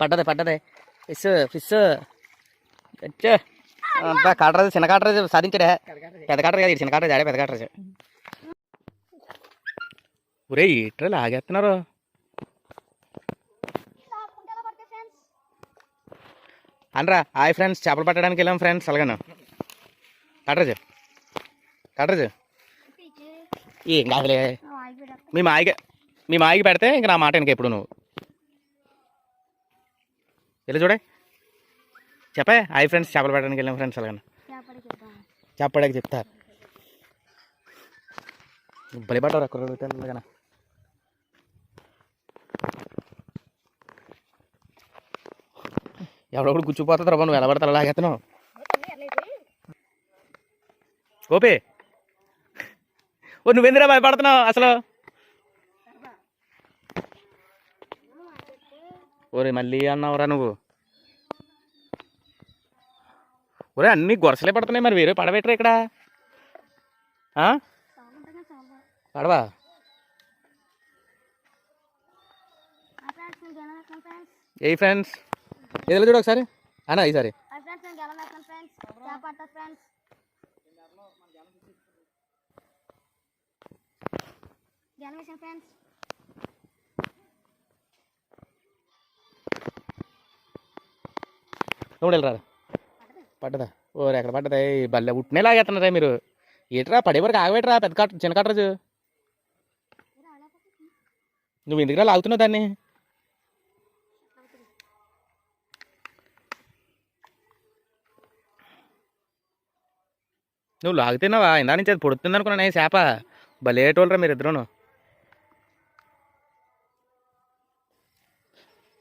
పడ్డది పడ్డది. Fish fish. అంతా కాటరాజు చిన్న కాటరాజు సాధించడే. పెద్ద కాటరాజు కాదు చిన్న కాటరాజు ఆడే పెద్ద కాటరాజు ఒరే ఇట్రా లాగేస్తున్నారు. అనరా హాయ్ ఫ్రెండ్స్ చేపలు పట్టడానికి వెళ్ళాం ఫ్రెండ్స్ అలాగను. కాటరాజు కాటరాజు ఏం కాదులే. మీ మాయికి మీ మాయికి పెడితే ఇంక నా మాట ఇంక ఎప్పుడు నువ్వు. వెళ్ళి చూడే. చెప్పే? హాయ్ ఫ్రెండ్స్ చేపలు పెట్టడానికి వెళ్ళాం ఫ్రెండ్స్ అలాగను. చెప్పడానికి చెప్తారు బలి పట్టరు అక్కడ కదా ఎవడొకడు గుచ్చిపోతుంది రా నువ్వు ఎలా పడతా అలా ఓపే ఓ నువ్వెందురా భయపడుతున్నావు అసలు? ఓరే మళ్ళీ అన్నావురా నువ్వు. ఒరే అన్నీ గొరసలే పడుతున్నాయి మరి వేరే పడబెట్టరా ఇక్కడ. ఆ? పడవా? ఏ ఫ్రెండ్స్? ఏదో చూడు ఒకసారి. అన్నా ఈసారి. ఫ్రెండ్స్ నువ్వు వెళ్ళరా. పడ్డదా? ఓరే ఎక్కడ పడ్డదా? బల్లె ఉట్నే లాగేస్తున్నారా మీరు. ఏట్రా పడే వరకు ఆగబెట్టరా పెద్ద కట్ట చిన్న కట్టరాజు నువ్వు ఎందుకురా లాగుతున్నావు దాన్ని? నువ్వు లాగుతున్నావా? ఇందా నుంచి అది పొడుతుంది అనుకున్నా చేప భలేటోళ్ళరా మీరు ఇద్దరును.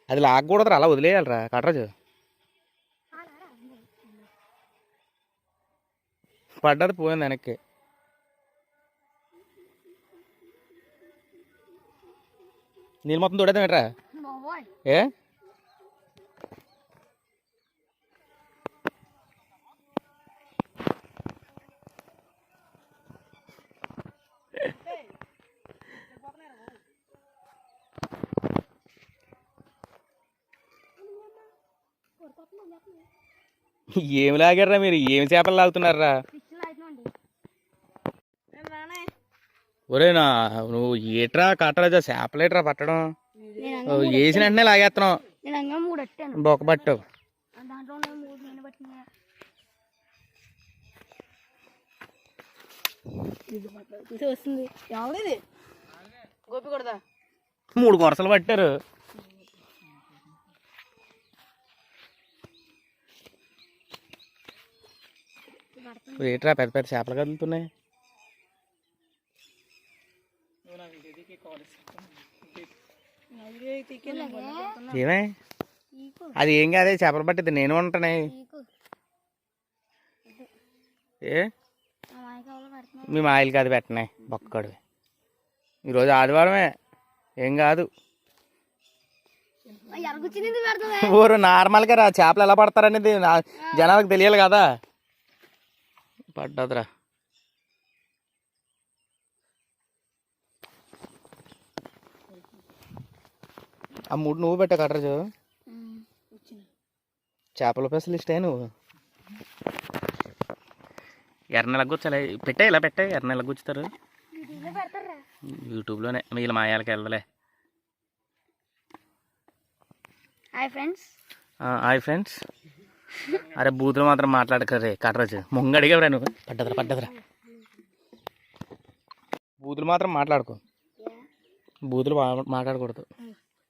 అది లాగకూడదురా అలా వదిలేయాలరా కట్టరాజు పడ్డది పోయింది వెనక్కి. నీళ్ళు మొత్తం తోడేద్దాం ఏంట్రా ఏ? ఏమి లాగారా మీరు? ఏమి చేపలు లాగుతున్నారా ఒరే నా నువ్వు ఏట్రా కట్టరాజా చేపలేట్రా పట్టడం? వేసిన వెంటనే లాగేస్తున్నావు బొక్క పట్టు. మూడు కొరసలు పట్టారు. ఏట్రా పెద్ద పెద్ద చేపలు కదులుతున్నాయి? ఏమే? అది ఏం కాదే చేపలు పట్టింది నేను ఉంటానే ఏ? మీ మాయలు కాదు పెట్టనే బొక్కడివి. ఈరోజు ఆదివారమే. ఏం కాదు. ఊరు నార్మల్గా రా చేపలు ఎలా పడతారనేది జనాలకు తెలియాలి కదా. పడ్డదిరా. ఆ మూడు నువ్వు పెట్టా కట్టరాజు చేపల స్పెషలిస్టే నువ్వు. ఎర్రనెల గుచ్చాలి. పెట్టే ఇలా పెట్టే ఎర్రనెల పెడతారా యూట్యూబ్లోనే వీళ్ళ మాయాలకి వెళ్ళలే హాయ్ ఫ్రెండ్స్. Hi friends. అరే బూతులు మాత్రం మాట్లాడకరే కట్టరాజు ముంగడిగా నువ్వు? పడ్డదిరా పడ్డదిరా. బూతులు మాత్రం మాట్లాడుకో. బూతులు మాట్లాడకూడదు.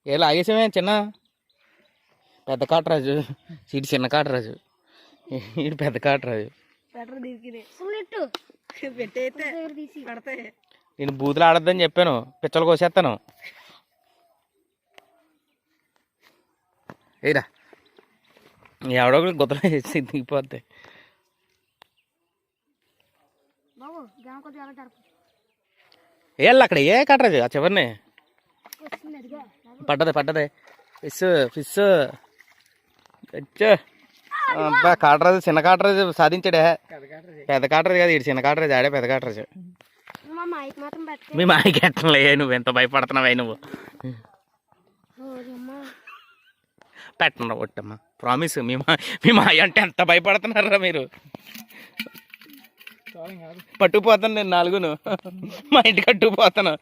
ఏ లాగేసామే చిన్న? పెద్ద కాటరాజు. ఇటు చిన్న కాటరాజు. ఇటు పెద్ద కాటరాజు. నేను బూతులు ఆడొద్దని చెప్పాను. పిచ్చలు కోసేస్తాను. ఏరా? ఎవడో ఒకటి గుద్దలో వేసి జరుపు. ఏళ్ళు అక్కడ ఏ కట్టరాజు ఆ చివరిని? పడ్డది పడ్డది. ఫిష్ ఫిష్ అబ్బా కాటరాజు చిన్న కాటరాజు సాధించాడే. పెద్ద కాటరాజు. కాదు ఇటు చిన్న కాటరాజు ఆడే పెద్ద కాటరాజు. మా మైక్ మాత్రం పెట్ట మీ మాయకి ఎట్టలే నువ్వు ఎంత భయపడుతున్నావే నువ్వు. అమ్మా పెట్టండి ఒట్టమ్మా. ప్రామిస్ మీ మా మీ మాయ అంటే ఎంత భయపడుతున్నారా మీరు? పట్టుకుపోతాను నేను నాలుగును. మా ఇంటికి కట్టుకుపోతాను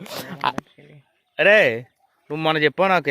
అరే నువ్వు మన చెప్పావు నాకు